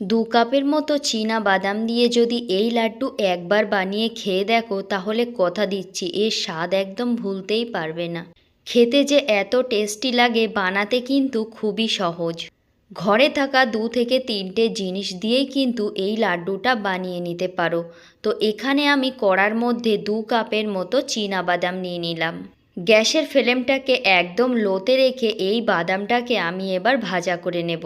দু কাপের মতো চীনা বাদাম দিয়ে যদি এই লাড্ডু একবার বানিয়ে খেয়ে দেখো, তাহলে কথা দিচ্ছি এর স্বাদ একদম ভুলতেই পারবে না। খেতে যে এত টেস্টি লাগে বানাতে কিন্তু খুবই সহজ। ঘরে থাকা দু থেকে তিনটে জিনিস দিয়েই কিন্তু এই লাড্ডুটা বানিয়ে নিতে পারো। তো এখানে আমি কড়ার মধ্যে দু কাপের মতো চীনা বাদাম নিয়ে নিলাম। গ্যাসের ফ্লেমটাকে একদম লোতে রেখে এই বাদামটাকে আমি এবার ভাজা করে নেব।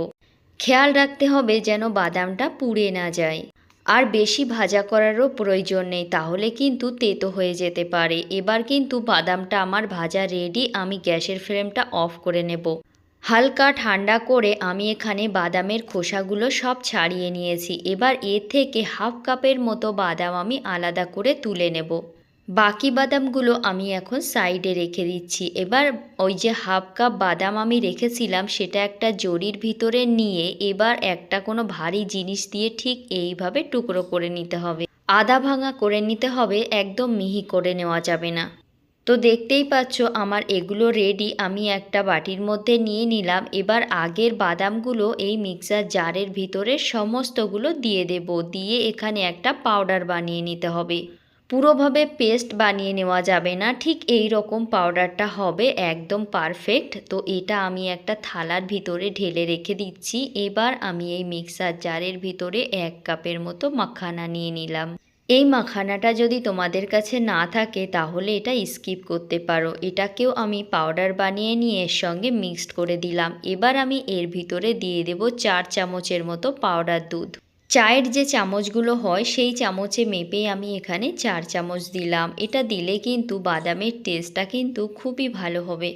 খেয়াল রাখতে হবে যেন বাদামটা পুড়ে না যায়। আর বেশি ভাজা করারও প্রয়োজন নেই, তাহলে কিন্তু তেতো হয়ে যেতে পারে। এবার কিন্তু বাদামটা আমার ভাজা রেডি আমি গ্যাসের ফ্লেমটা অফ করে নেব। হালকা ঠান্ডা করে আমি এখানে বাদামের খোসাগুলো সব ছাড়িয়ে নিয়েছি। এবার এর থেকে হাফ কাপের মতো বাদাম আমি আলাদা করে তুলে নেব। বাকি বাদামগুলো আমি এখন সাইডে রেখে দিচ্ছি। এবার ওই যে হাফ কাপ বাদাম আমি রেখেছিলাম, সেটা একটা জরির ভিতরে নিয়ে এবার একটা কোনো ভারী জিনিস দিয়ে ঠিক এইভাবে টুকরো করে নিতে হবে। আদা ভাঙা করে নিতে হবে, একদম মিহি করে নেওয়া যাবে না। তো দেখতেই পাচ্ছ আমার এগুলো রেডি আমি একটা বাটির মধ্যে নিয়ে নিলাম। এবার আগের বাদামগুলো এই মিক্সার জারের ভিতরে সমস্তগুলো দিয়ে দেব, দিয়ে এখানে একটা পাউডার বানিয়ে নিতে হবে। পুরোভাবে পেস্ট বানিয়ে নেওয়া যাবে না। ঠিক এই রকম পাউডারটা হবে একদম পারফেক্ট। তো এটা আমি একটা থালার ভিতরে ঢেলে রেখে দিচ্ছি। এবার আমি এই মিক্সার জারের ভিতরে এক কাপের মতো মাখানা নিয়ে নিলাম। এই মাখানাটা যদি তোমাদের কাছে না থাকে, তাহলে এটা স্কিপ করতে পারো। এটাকেও আমি পাউডার বানিয়ে নিয়ে এর সঙ্গে মিক্সড করে দিলাম। এবার আমি এর ভিতরে দিয়ে দেব চার চামচের মতো পাউডার দুধ। চায়ের যে চামচগুলো হয়, সেই চামচে মেপে আমি এখানে চার চামচ দিলাম। এটা দিলে কিন্তু বাদামের টেস্টটা কিন্তু খুবই ভালো হবে।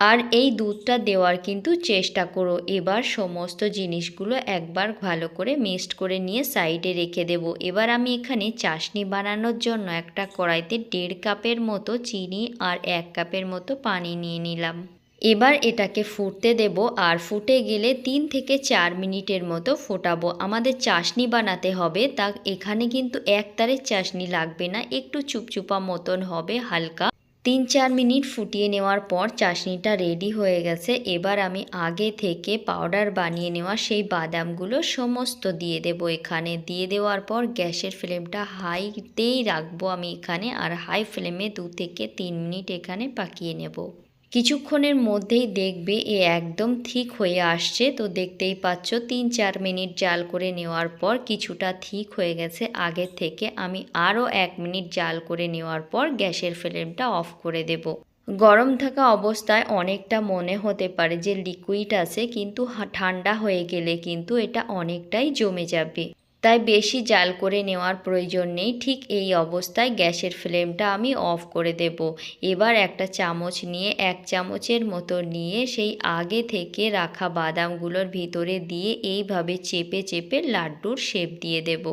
আর এই দুধটা দেওয়ার কিন্তু চেষ্টা করো। এবার সমস্ত জিনিসগুলো একবার ভালো করে মিক্সড করে নিয়ে সাইডে রেখে দেব। এবার আমি এখানে চাশনি বানানোর জন্য একটা কড়াইতে দেড় কাপের মতো চিনি আর এক কাপের মতো পানি নিয়ে নিলাম। এবার এটাকে ফুটতে দেব আর ফুটে গেলে তিন থেকে চার মিনিটের মতো ফোটাবো। আমাদের চাশনি বানাতে হবে, তা এখানে কিন্তু এক তারের চাশনি লাগবে না, একটু চুপচুপা মতন হবে হালকা। তিন চার মিনিট ফুটিয়ে নেওয়ার পর চাশনিটা রেডি হয়ে গেছে। এবার আমি আগে থেকে পাউডার বানিয়ে নেওয়া সেই বাদামগুলো সমস্ত দিয়ে দেব এখানে। দিয়ে দেওয়ার পর গ্যাসের ফ্লেমটা হাইতেই রাখব আমি এখানে, আর হাই ফ্লেমে দু থেকে তিন মিনিট এখানে পাকিয়ে নেব। কিছুক্ষণের মধ্যেই দেখবে এ একদম ঠিক হয়ে আসছে। তো দেখতেই পাচ্ছ, তিন চার মিনিট জাল করে নেওয়ার পর কিছুটা ঠিক হয়ে গেছে। আগের থেকে আমি আরও এক মিনিট জাল করে নেওয়ার পর গ্যাসের ফ্লেমটা অফ করে দেব। গরম থাকা অবস্থায় অনেকটা মনে হতে পারে যে লিকুইড আছে, কিন্তু ঠান্ডা হয়ে গেলে কিন্তু এটা অনেকটাই জমে যাবে। তাই বেশি জাল করে নেওয়ার প্রয়োজন নেই। ঠিক এই অবস্থায় গ্যাসের ফ্লেমটা আমি অফ করে দেব। এবার একটা চামচ নিয়ে এক চামচের মতো নিয়ে সেই আগে থেকে রাখা বাদামগুলোর ভিতরে দিয়ে এইভাবে চেপে চেপে লাড্ডুর শেপ দিয়ে দেব।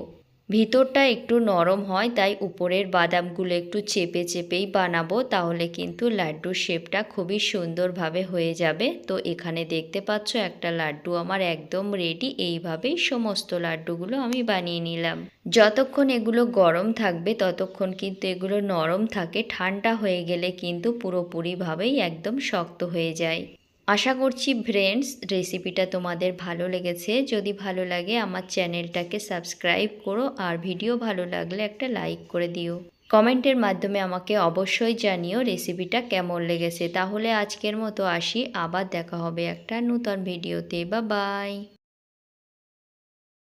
ভিতরটা একটু নরম হয়, তাই উপরের বাদামগুলো একটু চেপে চেপেই বানাবো, তাহলে কিন্তু লাড্ডুর শেপটা খুবই সুন্দরভাবে হয়ে যাবে। তো এখানে দেখতে পাচ্ছ একটা লাড্ডু আমার একদম রেডি এইভাবেই সমস্ত লাড্ডুগুলো আমি বানিয়ে নিলাম। যতক্ষণ এগুলো গরম থাকবে, ততক্ষণ কিন্তু এগুলো নরম থাকে, ঠান্ডা হয়ে গেলে কিন্তু পুরোপুরিভাবেই একদম শক্ত হয়ে যায়। আশা করছি ফ্রেন্ডস রেসিপিটা তোমাদের ভালো লেগেছে। যদি ভালো লাগে, আমার চ্যানেলটাকে সাবস্ক্রাইব করো আর ভিডিও ভালো লাগলে একটা লাইক করে দিও। কমেন্টের মাধ্যমে আমাকে অবশ্যই জানিও রেসিপিটা কেমন লেগেছে। তাহলে আজকের মতো আসি। আবার দেখা হবে একটা নূতন ভিডিওতে বা বাই